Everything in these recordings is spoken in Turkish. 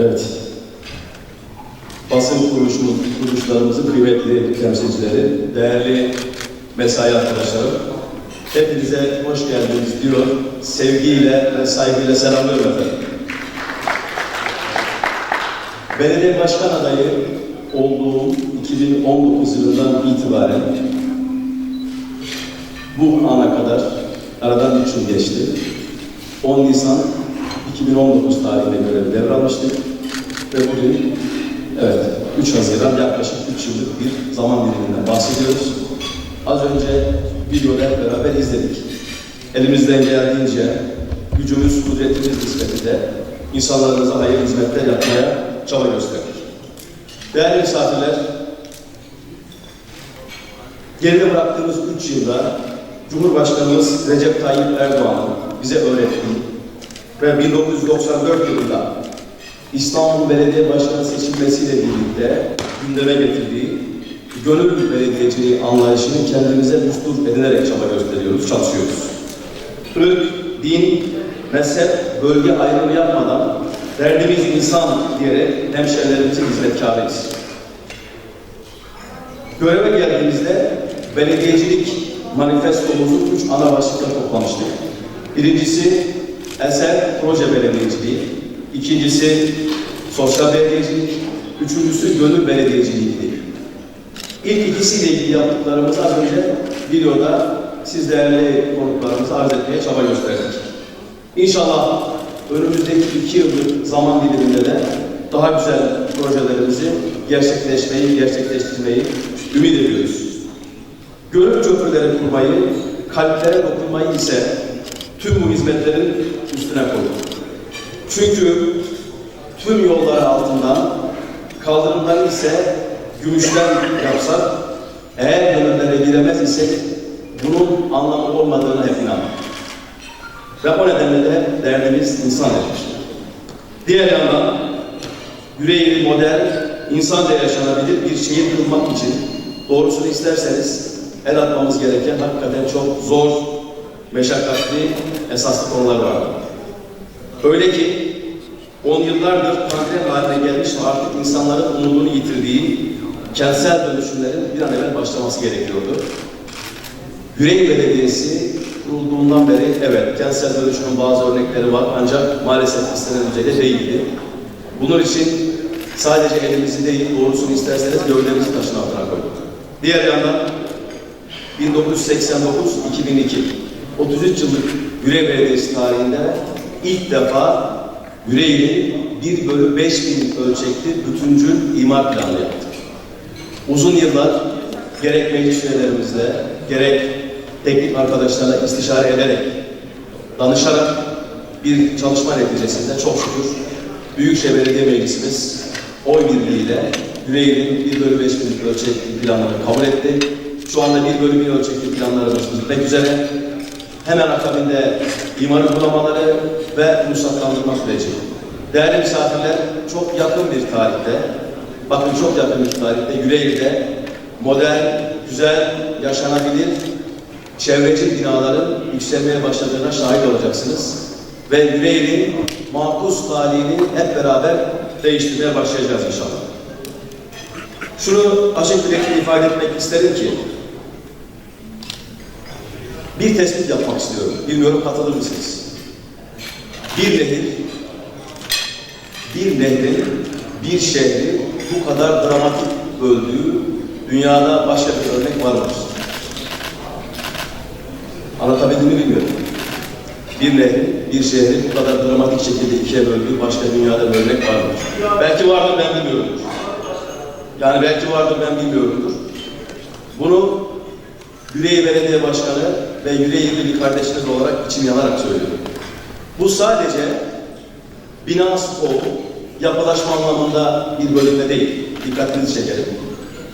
Evet. Basın kuruluşumuz, kuruluşlarımızın kıymetli temsilcileri, değerli mesai arkadaşlarım, hepinize hoş geldiniz diyor. Sevgiyle ve saygıyla selamlıyorum efendim. Belediye başkan adayı olduğum 2019 yılından itibaren bu ana kadar aradan 3 yıl geçti. 10 Nisan 2019 tarihinde görevi devralmıştık. Ve bugün evet 3 Haziran yaklaşık 3 yıllık bir zaman diliminden bahsediyoruz. Az önce videoda beraber izledik. Elimizden geldiğince gücümüz, kudretimiz nispetinde insanlarımıza hayırlı hizmetler yapmaya çaba gösterdik. Değerli misafirler, geride bıraktığımız 3 yılda Cumhurbaşkanımız Recep Tayyip Erdoğan'ın bize öğrettiği ve 1994 yılında İstanbul Belediye Başkanı seçilmesiyle birlikte gündeme getirdiği gönül belediyeciliği anlayışını kendimize düstur edinerek çaba gösteriyoruz, çalışıyoruz. Irk, din, mezhep, bölge ayrımı yapmadan derdimiz insan diyerek hemşerilerimizin hizmetkarıyız. Göreve geldiğimizde belediyecilik manifestomuzu üç ana başlıkta toplamıştık. Birincisi eser proje belediyeciliği, ikincisi sosyal belediyecilik, üçüncüsü gönül belediyeciliğiydi. İlk ikisiyle ilgili yaptıklarımızı az önce videoda siz değerli konuklarımıza arz etmeye çaba gösterdik. İnşallah önümüzdeki iki yıllık zaman diliminde de daha güzel projelerimizi gerçekleşmeyi, gerçekleştirmeyi ümit ediyoruz. Gönül köprüleri kurmayı, kalplere dokunmayı ise tüm bu hizmetlerin üstüne koyduk. Çünkü tüm yolları altından kaldırımları ise gümüşten yapsak, eğer gönüllere giremez isek bunun anlamı olmadığını hep inandık. Ve o nedenle de derdimiz insan etmiştir. Diğer yandan yüreği modern, insanca yaşanabilir bir şehir kurmak için doğrusunu isterseniz el atmamız gereken hakikaten çok zor, meşakkatli, esaslı konular var. Öyle ki on yıllardır kanser haline gelmiş ve artık insanların umudunu yitirdiği kentsel dönüşümlerin bir an evvel başlaması gerekiyordu. Yüreği Belediyesi kurulduğundan beri evet kentsel dönüşümün bazı örnekleri var ancak maalesef istenen düzeyde değildi. Bunun için sadece elimizi değil doğrusunu isterseniz gövdemizi taşın altına koyduk. Diğer yandan 1989-2002 33 yıllık Yüreği Belediyesi tarihinde ilk defa Yüreği 1 bölü 5 bin ölçekli bütüncül imar planı yaptık. Uzun yıllar gerek meclis üyelerimizle, gerek teknik arkadaşlarla istişare ederek, danışarak bir çalışma neticesinde çok şükür Büyükşehir Belediye Meclisimiz oy birliğiyle Yüreğir'in 1 bölü 5 bin ölçekli planları kabul etti. Şu anda 1 bölü 1000 ölçekli planlarımız bitmek üzere. Hemen akabinde imar uygulamaları ve ruhsatlandırma süreci. Değerli misafirler, çok yakın bir tarihte, bakın çok yakın bir tarihte Yüreğir'de modern, güzel, yaşanabilir, çevreci binaların yükselmeye başladığına şahit olacaksınız. Ve Yüreğir'in makus talihini hep beraber değiştirmeye başlayacağız inşallah. Şunu açık yürekli ifade etmek isterim ki, bir tespit yapmak istiyorum. Bilmiyorum katılır mısınız? Bir nehir, bir nehrin bir şehri bu kadar dramatik öldüğü dünyada başka bir örnek var mı? Anlatabildim mi bilmiyorum. Bir nehrin, bir şehrin bu kadar dramatik şekilde ikiye böldüğü başka dünyada bir örnek var mı? Belki vardır ben bilmiyorumdur. Yani belki vardır ben bilmiyorumdur. Bunu Yüreği Belediye Başkanı ve Yüreği'li bir kardeşiniz olarak içim yanarak söylüyorum. Bu sadece bina stoğu, yapılaşma anlamında bir bölümde değil. Dikkatinizi çekerim.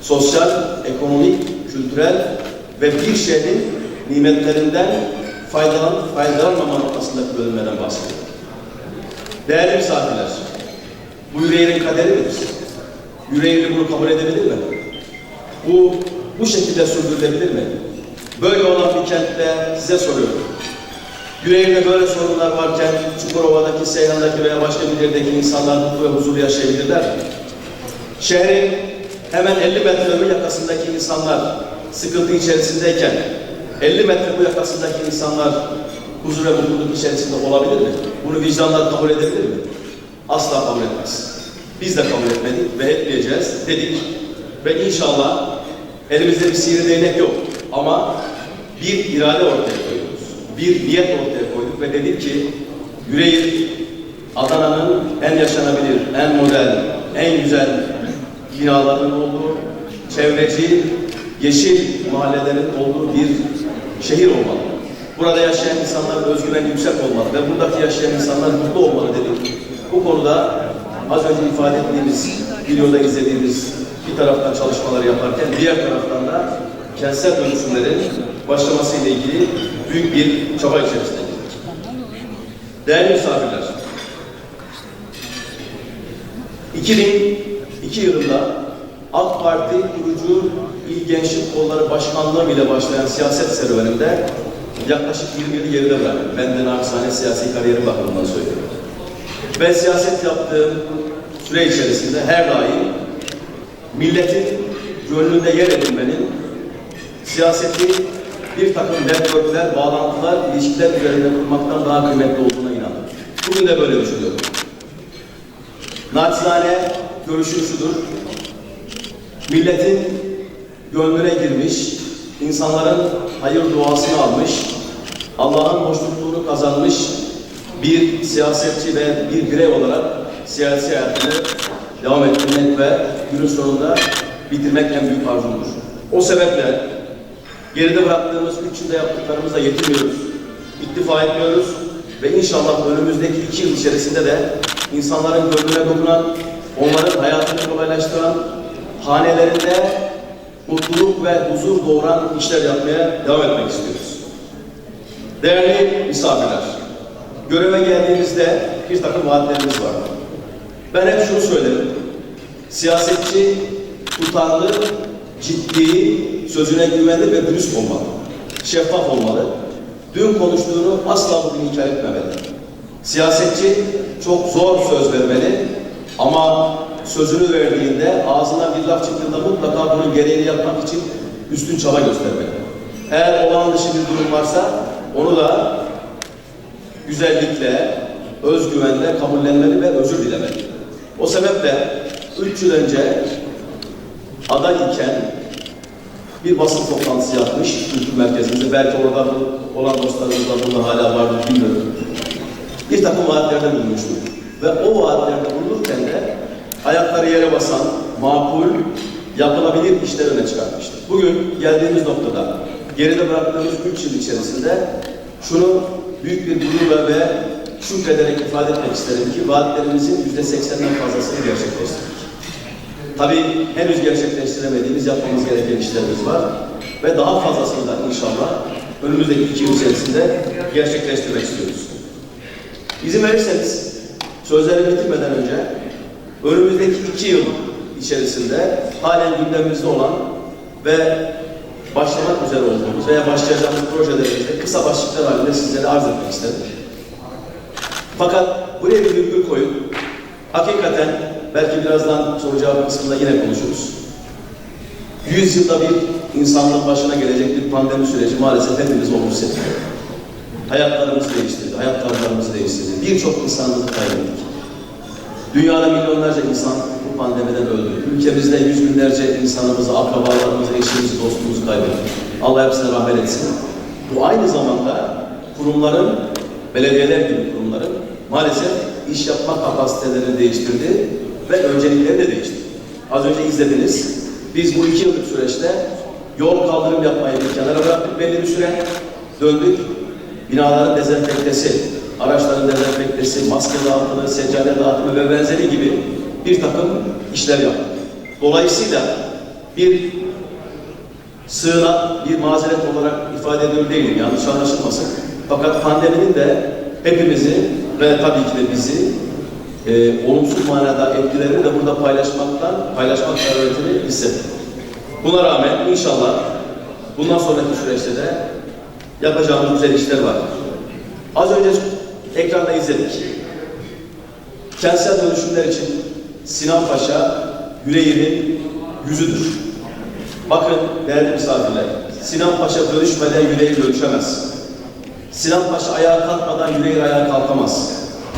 Sosyal, ekonomik, kültürel ve bir şehrin nimetlerinden faydalan, faydalanmama noktasındaki bölümlerden bahsediyorum. Değerli misafirler, bu yüreğin kaderi midir? Yüreğini bunu kabul edebilir mi? Bu bu şekilde sürdürülebilir mi? Böyle olan bir kentte size soruyorum. Yüreğinde böyle sorunlar varken Çukurova'daki, Seyhan'daki veya başka bir yerdeki insanlar mutlu ve huzurlu yaşayabilirler mi? Şehrin hemen 50 metre öbür yakasındaki insanlar sıkıntı içerisindeyken 50 metre bu yakasındaki insanlar huzur ve mutluluk içerisinde olabilir mi? Bunu vicdanlar kabul edebilir mi? Asla kabul etmez. Biz de kabul etmedik ve etmeyeceğiz dedik. Ve inşallah elimizde bir sihirli değnek yok ama bir irade ortaya koyuyoruz. Bir niyet ortaya koyduk ve dedik ki yüreği Adana'nın en yaşanabilir, en modern, en güzel binaların olduğu, çevreci, yeşil mahallelerin olduğu bir şehir olmalı. Burada yaşayan insanların özgüveni yüksek olmalı ve buradaki yaşayan insanlar mutlu olmalı dedik. Bu konuda az önce ifade ettiğimiz, videoda izlediğimiz bir taraftan çalışmalar yaparken diğer taraftan da kentsel dönüşümlerin başlamasıyla ilgili büyük bir çaba içerisinde. Değerli misafirler, 2002 yılında AK Parti kurucu İl Gençlik Kolları Başkanlığı ile başlayan siyaset serüvenimde yaklaşık 20 yılı geride bıraktım. Ben de naçizane siyasi kariyerim bakımından söylüyorum. Ben siyaset yaptığım süre içerisinde her daim milletin gönlünde yer edinmenin siyaseti bir takım networkler, bağlantılar, ilişkiler üzerinde kurmaktan daha kıymetli olduğuna inandım. Bugün de böyle düşünüyorum. Naçizane görüşüm şudur. Milletin gönlüne girmiş, insanların hayır duasını almış, Allah'ın hoşnutluğunu kazanmış bir siyasetçi ve bir birey olarak siyasi hayatını devam ettirmek ve günün sonunda bitirmek en büyük arzumdur. O sebeple geride bıraktığımız üç yılda yaptıklarımızla yetinmiyoruz. İktifa etmiyoruz ve inşallah önümüzdeki iki yıl içerisinde de insanların gönlüne dokunan, onların hayatını kolaylaştıran, hanelerinde mutluluk ve huzur doğuran işler yapmaya devam etmek istiyoruz. Değerli misafirler, göreve geldiğimizde bir takım vaatlerimiz var. Ben hep şunu söylerim. Siyasetçi tutarlı, ciddi, sözüne güvenli ve dürüst olmalı. Şeffaf olmalı. Dün konuştuğunu asla bugün inkar etmemeli. Siyasetçi çok zor söz vermeli ama sözünü verdiğinde ağzına bir laf çıktığında mutlaka bunun gereğini yapmak için üstün çaba göstermeli. Eğer olağan dışı bir durum varsa onu da güzellikle, özgüvenle kabullenmeli ve özür dilemeli. O sebeple üç yıl önce aday iken bir basın toplantısı yapmış kültür merkezimizde. Belki orada olan dostlarımız da burada hala vardır bilmiyorum. Bir takım vaatlerde bulunmuştuk. Ve o vaatlerde bulunurken de ayakları yere basan, makul, yapılabilir işler öne çıkartmıştık. Bugün geldiğimiz noktada geride bıraktığımız üç yıl içerisinde şunu büyük bir gururla ve şükrederek ifade etmek isterim ki vaatlerimizin yüzde seksenden fazlasını gerçekleştirdik. Tabii henüz gerçekleştiremediğimiz, yapmamız gereken işlerimiz var. Ve daha fazlasını da inşallah önümüzdeki iki yıl içerisinde gerçekleştirmek istiyoruz. İzin verirseniz sözlerimi bitirmeden önce önümüzdeki iki yıl içerisinde halen gündemimizde olan ve başlamak üzere olduğumuz veya başlayacağımız projelerimizde kısa başlıklar halinde sizlere arz etmek istedim. Fakat buraya bir virgül koyup hakikaten belki birazdan soru cevap kısmında yine konuşuruz. 100 yılda bir insanlığın başına gelecek bir pandemi süreci maalesef hepimiz olumsuz etkiledi. Hayatlarımızı değiştirdi, hayat tarzlarımızı değiştirdi. Birçok insanımızı kaybettik. Dünyada milyonlarca insan bu pandemiden öldü. Ülkemizde yüz binlerce insanımızı, akrabalarımızı, eşimizi, dostumuzu kaybettik. Allah hepsine rahmet etsin. Bu aynı zamanda kurumların, belediyeler gibi kurumların maalesef iş yapma kapasitelerini değiştirdi ve öncelikleri de değiştirdi. Az önce izlediniz. Biz bu iki yıllık süreçte yol kaldırım yapmayı bir kenara bıraktık belli bir süre. Döndük. Binaların dezenfektesi, araçların dezenfektesi, maske dağıtımı, seccade dağıtımı ve benzeri gibi bir takım işler yaptık. Dolayısıyla bir sığınak, bir mazeret olarak ifade ediyor değilim, yanlış anlaşılmasın. Fakat pandeminin de hepimizi ve tabii ki de bizi e, olumsuz manada etkilerini de burada paylaşmaktan, paylaşmak zaruriyetini hissettik. Buna rağmen inşallah bundan sonraki süreçte de yapacağımız güzel işler var. Az önce ekranda izledik. Kentsel dönüşümler için Sinan Paşa yüreğinin yüzüdür. Bakın değerli misafirler, Sinan Paşa dönüşmeden yüreği dönüşemez. Sinan Paşa ayağa kalkmadan yüreği ayağa kalkamaz.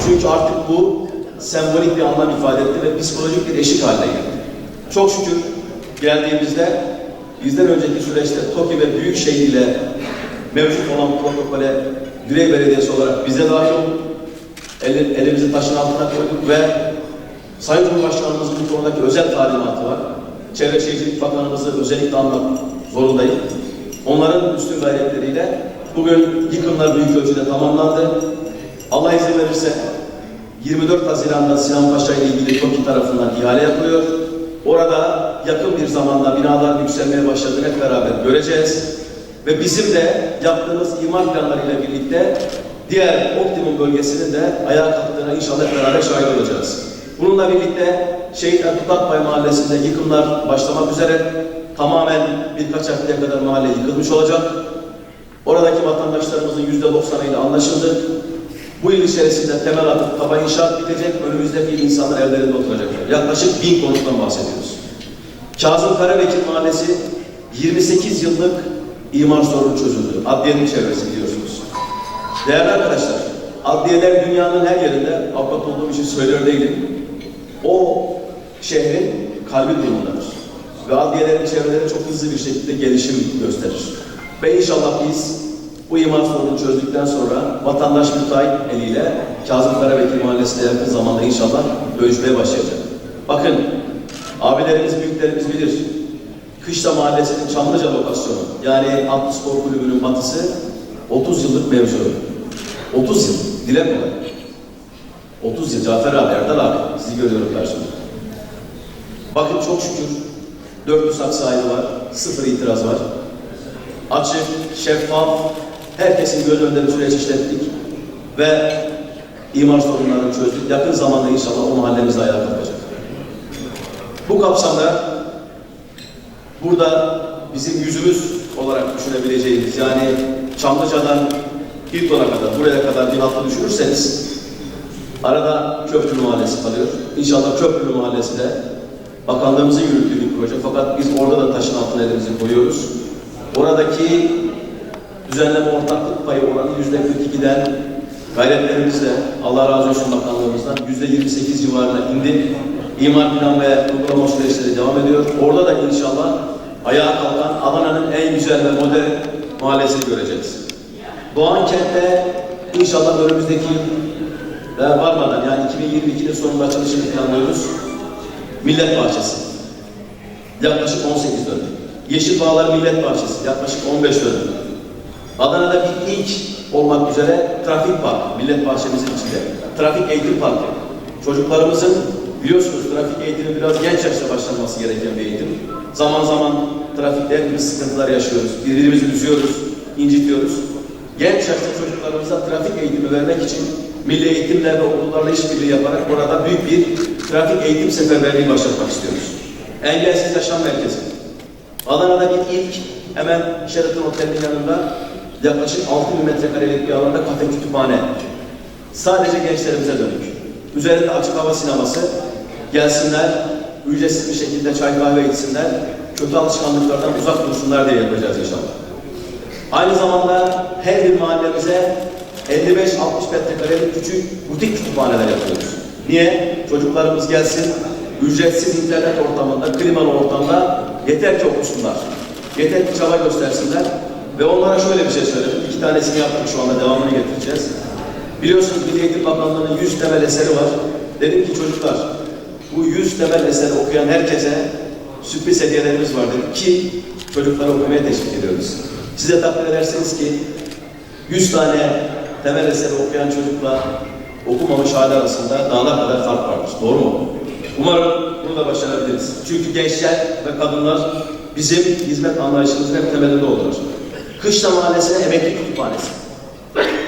Çünkü artık bu sembolik bir anlam ifade etti ve psikolojik bir eşik haline geldi. Çok şükür geldiğimizde bizden önceki süreçte TOKİ ve Büyükşehir ile mevcut olan protokole Yüreği Belediyesi olarak bize dahil olduk. El, elimizi taşın altına koyduk ve Sayın Cumhurbaşkanımızın bu konudaki özel talimatı var. Çevre Şehircilik Bakanımızı özellikle anmak zorundayım. Onların üstün gayretleriyle bugün yıkımlar büyük ölçüde tamamlandı. Allah izin verirse 24 Haziran'da Sinan Paşa ile ilgili TOKİ tarafından ihale yapılıyor. Orada yakın bir zamanda binaların yükselmeye başladığını hep beraber göreceğiz. Ve bizim de yaptığımız imar planlarıyla birlikte diğer optimum bölgesinin de ayağa kalktığına inşallah hep beraber şahit olacağız. Bununla birlikte Şehit Ertuğrul Akbay Mahallesi'nde yıkımlar başlamak üzere tamamen birkaç haftaya kadar mahalle yıkılmış olacak. Oradaki vatandaşlarımızın yüzde doksanıyla anlaşıldı. Bu yıl içerisinde temel atıp kaba inşaat bitecek, önümüzde bir insanlar evlerinde oturacaklar. Yaklaşık bin konuttan bahsediyoruz. Kazım Karabekir Mahallesi 28 yıllık imar sorunu çözüldü. Adliyenin çevresi biliyorsunuz. Değerli arkadaşlar, adliyeler dünyanın her yerinde, avukat olduğum için söylüyor değilim. O şehrin kalbi durumundadır. Ve adliyelerin çevreleri çok hızlı bir şekilde gelişim gösterir. Ve inşallah biz bu imar sorununu çözdükten sonra vatandaş müteahhit eliyle Kazım Karabekir Mahallesi'nde yakın zamanda inşallah dövüşmeye başlayacak. Bakın, abilerimiz, büyüklerimiz bilir. Kışla Mahallesi'nin Çamlıca lokasyonu, yani Atlı Spor Kulübü'nün batısı 30 yıllık mevzu. 30 yıl, dile kolay. 30 yıl Cafer abi, Erdal abi, sizi görüyorum karşımda. Bakın çok şükür 400 saksı ayrı var, sıfır itiraz var. Açık, şeffaf, herkesin göz önünde bir süreç işlettik ve imar sorunlarını çözdük. Yakın zamanda inşallah o mahallemiz ayağa kalkacak. Bu kapsamda burada bizim yüzümüz olarak düşünebileceğimiz yani Çamlıca'dan Hilton'a kadar, buraya kadar bir hattı düşürürseniz arada Köprülü Mahallesi kalıyor. İnşallah Köprülü Mahallesi de bakanlığımızın yürüttüğü bir proje fakat biz orada da taşın altına elimizi koyuyoruz. Oradaki düzenleme ortaklık payı oranı yüzde 42'den gayretlerimizle Allah razı olsun bakanlığımızdan yüzde 28 civarına indi. İmar plan ve uygulama süreçleri devam ediyor. Orada da inşallah ayağa kalkan Adana'nın en güzel ve modern mahallesini göreceğiz. Doğan kentte inşallah önümüzdeki ve varmadan yani 2022'nin sonunda açılışını planlıyoruz. Millet Bahçesi. Yaklaşık 18 dönüm. Yeşil Bağlar Millet Bahçesi. Yaklaşık 15 dönüm. Adana'da bir ilk olmak üzere trafik park, millet bahçemizin içinde. Trafik eğitim parkı. Çocuklarımızın biliyorsunuz trafik eğitimi biraz genç yaşta başlanması gereken bir eğitim. Zaman zaman trafikte hepimiz sıkıntılar yaşıyoruz. Birbirimizi üzüyoruz, incitiyoruz. Genç yaşta çocuklarımıza trafik eğitimi vermek için milli eğitimle ve okullarla işbirliği yaparak orada büyük bir trafik eğitim seferberliği başlatmak istiyoruz. Engelsiz Yaşam Merkezi. Adana'da bir ilk hemen Sheraton Otel'in yanında yaklaşık 6 bin metrekarelik bir alanda kafe kütüphane. Sadece gençlerimize dönük. Üzerinde açık hava sineması. Gelsinler, ücretsiz bir şekilde çay kahve içsinler, kötü alışkanlıklardan uzak dursunlar diye yapacağız inşallah. Aynı zamanda her bir mahallemize 55-60 metrekarelik küçük butik kütüphaneler yapıyoruz. Niye? Çocuklarımız gelsin, ücretsiz internet ortamında, klimalı ortamda yeter ki okusunlar. Yeter ki çaba göstersinler. Ve onlara şöyle bir şey söyledim. İki tanesini yaptık şu anda devamını getireceğiz. Biliyorsunuz Milli Eğitim Bakanlığı'nın 100 temel eseri var. Dedim ki çocuklar bu 100 temel eseri okuyan herkese sürpriz hediyelerimiz var dedim ki çocukları okumaya teşvik ediyoruz. Size takdir ederseniz ki 100 tane temel eseri okuyan çocukla okumamış hali arasında dağlar kadar fark vardır. Doğru mu? Umarım bunu da başarabiliriz. Çünkü gençler ve kadınlar bizim hizmet anlayışımızın hep temelinde olur. Kışla Mahallesi'ne emekli kütüphanesi.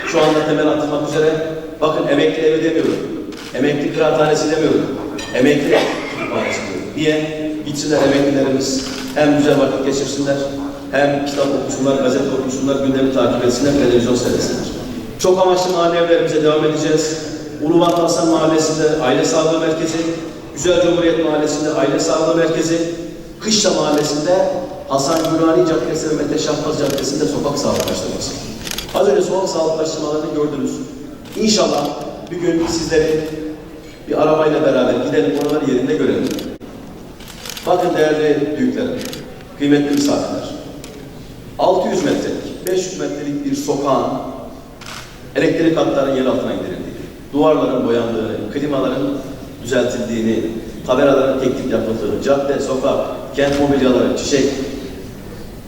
Şu anda temel atılmak üzere. Bakın emekli evi demiyorum. Emekli kıraathanesi demiyorum. Emekli kütüphanesi diyorum. Niye? Gitsinler emeklilerimiz hem güzel vakit geçirsinler, hem kitap okusunlar, gazete okusunlar, gündemi takip etsinler, televizyon seyretsinler. Çok amaçlı mahalle evlerimize devam edeceğiz. Ulubat Hasan Mahallesi'nde aile sağlığı merkezi, Güzel Cumhuriyet Mahallesi'nde aile sağlığı merkezi, Kışla Mahallesi'nde Hasan Gürani Caddesi ve Mete Şahbaz Caddesi'nde sokak sağlıklaştırması. Az önce sokak sağlıklaştırmalarını gördünüz. İnşallah bir gün sizleri bir arabayla beraber gidelim oraları yerinde görelim. Bakın değerli büyüklerim, kıymetli misafirler. 600 metrelik, 500 metrelik bir sokağın elektrik hatlarının yer altına indirildiği, duvarların boyandığını, klimaların düzeltildiğini, kameraların teknik yapıldığını, cadde, sokak, kent mobilyaları, çiçek,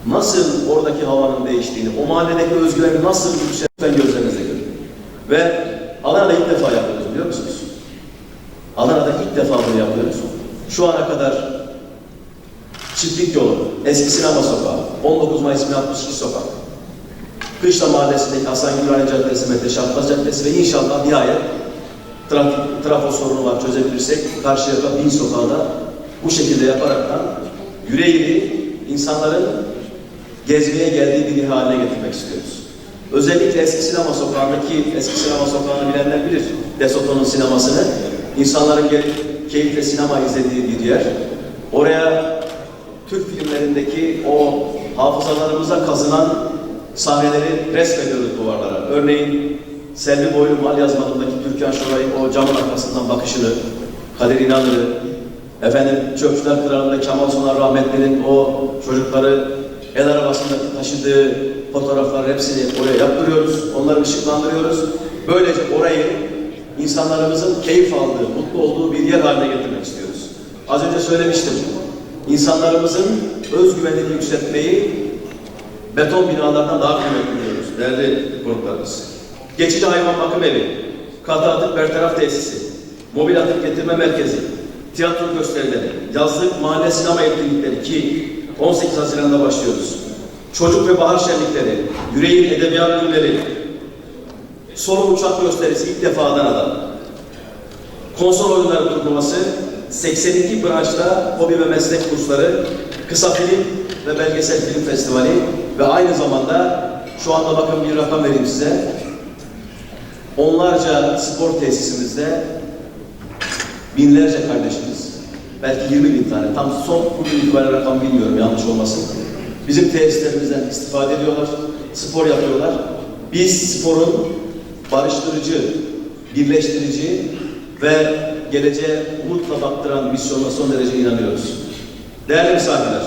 nasıl oradaki havanın değiştiğini, o mahalledeki özgüveni nasıl yükselten gözlerinizle görün. Ve Adana'da ilk defa yapıyoruz biliyor musunuz? Adana'da ilk defa bunu yapıyoruz. Şu ana kadar Çiftlik Yolu, Eski Sinema Sokağı, 19 Mayıs 1062 Sokak, Kışla Mahallesi'ndeki Hasan Gülhane Caddesi, Mete Şahbaz Caddesi ve inşallah nihayet trafik, trafo sorunu var çözebilirsek Karşıyaka Bin Sokağı'da bu şekilde yaparaktan yüreğini insanların gezmeye geldiği bir haline getirmek istiyoruz. Özellikle Eski Sinema Sokağı'ndaki, Eski Sinema Sokağı'nı bilenler bilir, Desoto'nun sinemasını. İnsanların gelip keyifle sinema izlediği bir yer. Oraya Türk filmlerindeki o hafızalarımıza kazınan sahneleri resmediyoruz duvarlara. Örneğin Selvi Boylu Mal Yazmalı'ndaki Türkan Şoray'ın o camın arkasından bakışını, Kadir İnanır'ı, efendim Çöpçüler Kralı'nda Kemal Sunar Rahmetli'nin o çocukları el arabasında taşıdığı fotoğraflar hepsini oraya yaptırıyoruz. Onları ışıklandırıyoruz. Böylece orayı insanlarımızın keyif aldığı, mutlu olduğu bir yer haline getirmek istiyoruz. Az önce söylemiştim. İnsanlarımızın özgüvenini yükseltmeyi beton binalardan daha kıymetli biliyoruz değerli gruplarımız. Geçici hayvan bakım evi, katı atık bertaraf tesisi, mobil atık getirme merkezi, tiyatro gösterileri, yazlık mahalle sinema etkinlikleri ki 18 Haziran'da başlıyoruz. Çocuk ve bahar şenlikleri, yüreğin edebiyat günleri, solo uçak gösterisi ilk defa Adana'da. Konsol oyunları turnuvası, 82 branşta hobi ve meslek kursları, kısa film ve belgesel film festivali ve aynı zamanda şu anda bakın bir rakam vereyim size. Onlarca spor tesisimizde binlerce kardeşimiz, belki 20 bin tane, tam son bugün itibariyle rakam bilmiyorum yanlış olmasın. Bizim tesislerimizden istifade ediyorlar, spor yapıyorlar. Biz sporun barıştırıcı, birleştirici ve geleceğe umutla baktıran misyonuna son derece inanıyoruz. Değerli misafirler,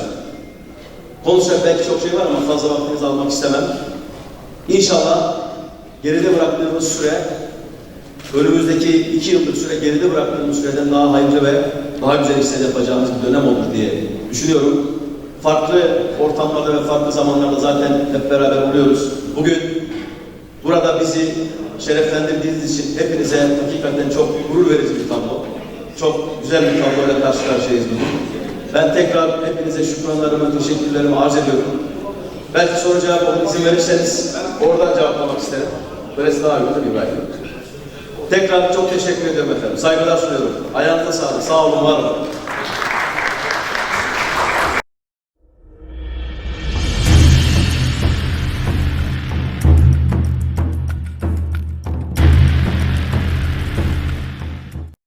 konuşacak belki çok şey var ama fazla vaktinizi almak istemem. İnşallah geride bıraktığımız süre, önümüzdeki iki yıllık süre geride bıraktığımız süreden daha hayırlı ve daha güzel işler yapacağımız bir dönem olur diye düşünüyorum. Farklı ortamlarda ve farklı zamanlarda zaten hep beraber oluyoruz. Bugün burada bizi şereflendirdiğiniz için hepinize hakikaten çok gurur verici bir tablo. Çok güzel bir tabloyla karşı karşıyayız bugün. Ben tekrar hepinize şükranlarımı, teşekkürlerimi arz ediyorum. Belki soru cevap olur izin verirseniz orada cevaplamak isterim. Böylesi daha değil mi İbrahim? Tekrar çok teşekkür ediyorum efendim. Saygılar sunuyorum. Ayağınıza sağlık. Sağ olun, var olun.